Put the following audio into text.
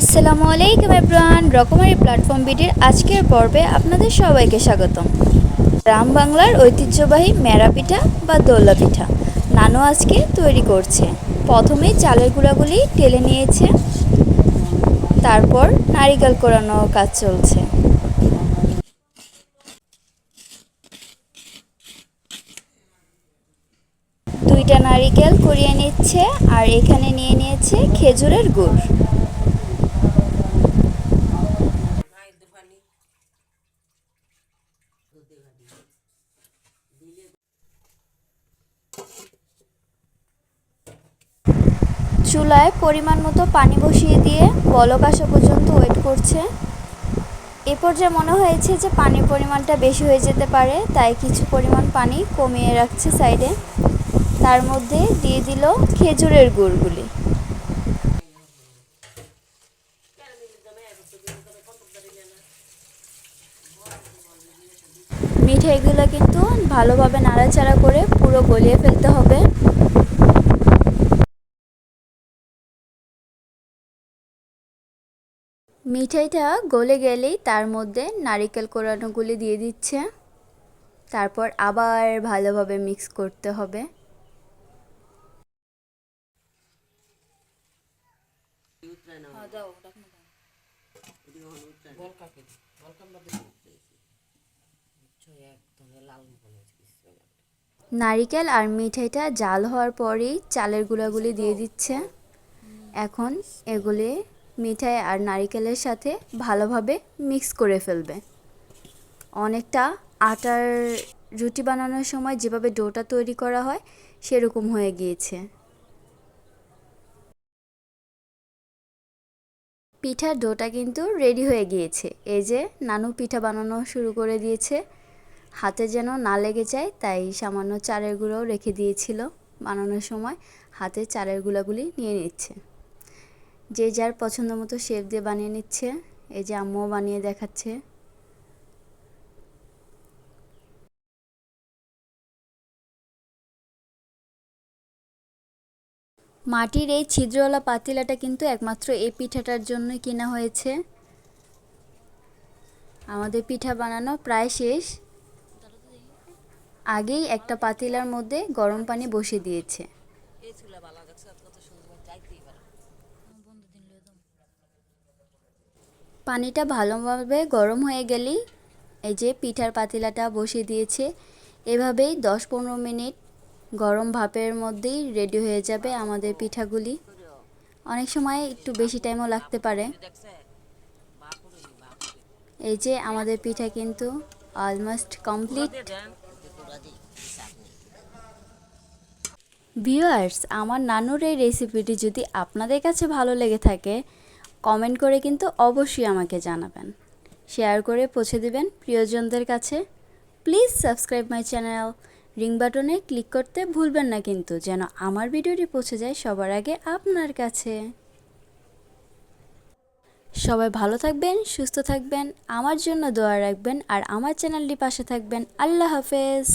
আসসালামু আলাইকুম এভরিওয়ান, রকমারি প্ল্যাটফর্ম বিডির আজকের পর্বে আপনাদের সবাইকে স্বাগতম। গ্রাম বাংলার ঐতিহ্যবাহী মেরা পিঠা বা দোল্লা পিঠা নানু আজকে তৈরি করছে। প্রথমেই চালের গুঁড়াগুলি টেলে নিয়েছে, তারপর নারিকেল কোরানো কাজ চলছে। দুইটা নারিকেল কুড়িয়ে নিচ্ছে আর এখানে নিয়ে নিয়েছে খেজুরের গুড়। চুলায় পরিমাণ মতো পানি বসিয়ে দিয়ে বলক আসা পর্যন্ত ওয়েট করছে। এ পর্যায়ে মনে হয়েছে যে পানির পরিমাণটা বেশি হয়ে যেতে পারে, তাই কিছু পরিমাণ পানি কমিয়ে রাখছে সাইডে তার মধ্যে দিয়ে দিল খেজুরের গুড়গুলি। মিঠাইগুলো কিন্তু ভালোভাবে নাড়াচাড়া করে পুরো গলিয়ে ফেলতে হবে। মিঠাইটা গলে গেলেই তার মধ্যে নারিকেল কোরানোগুলি দিয়ে দিচ্ছে। তারপর আবার ভালোভাবে মিক্স করতে হবে। নারিকেল আর মিঠাইটা জাল হওয়ার পরেই চালের গুঁড়াগুলি দিয়ে দিচ্ছে। এখন এগুলি মিঠাই আর নারিকেলের সাথে ভালোভাবে মিক্স করে ফেলবে। অনেকটা আটার রুটি বানানোর সময় যেভাবে ডোটা তৈরি করা হয়, সেরকম হয়ে গিয়েছে। পিঠার ডোটা কিন্তু রেডি হয়ে গিয়েছে। এই যে নানু পিঠা বানানো শুরু করে দিয়েছে। হাতে যেন না লেগে যায়, তাই সামান্য চারের গুঁড়োও রেখে দিয়েছিল বানানোর সময়। হাতে চারের গুঁড়াগুলি নিয়ে নিচ্ছে। যে যার পছন্দ মতো শেপ দিয়ে বানিয়ে নিচ্ছে। এই যে আম্মুও বানিয়ে দেখাচ্ছে। মাটির এই ছিদ্রওয়ালা পাতিলাটা কিন্তু একমাত্র এই পিঠাটার জন্যই কেনা হয়েছে। আমাদের পিঠা বানানো প্রায় শেষ। আগেই একটা পাতিলার মধ্যে গরম পানি বসিয়ে দিয়েছে। পানিটা ভালোভাবে গরম হয়ে গেলেই এই যে পিঠার পাতিলাটা বসিয়ে দিয়েছে এভাবেই দশ পনেরো মিনিট গরম ভাপের মধ্যেই রেডি হয়ে যাবে আমাদের পিঠাগুলি। অনেক সময় একটু বেশি টাইমও লাগতে পারে। এই যে আমাদের পিঠা কিন্তু অলমোস্ট কমপ্লিট ভিউয়ার্স, আমার নানুর এই রেসিপিটি যদি আপনাদের কাছে ভালো লেগে থাকে, কমেন্ট করে কিন্তু অবশ্যই আমাকে জানাবেন। শেয়ার করে পৌঁছে দিবেন প্রিয়জনদের কাছে। Please subscribe my channel. Ring বাটনে ক্লিক করতে ভুলবেন না কিন্তু, যেন আমার ভিডিওটি পৌঁছে যায় সবার আগে আপনার কাছে। সবাই ভালো থাকবেন, সুস্থ থাকবেন, আমার জন্য দোয়া রাখবেন আর আমার চ্যানেলটি পাশে থাকবেন। আল্লাহ হাফেজ।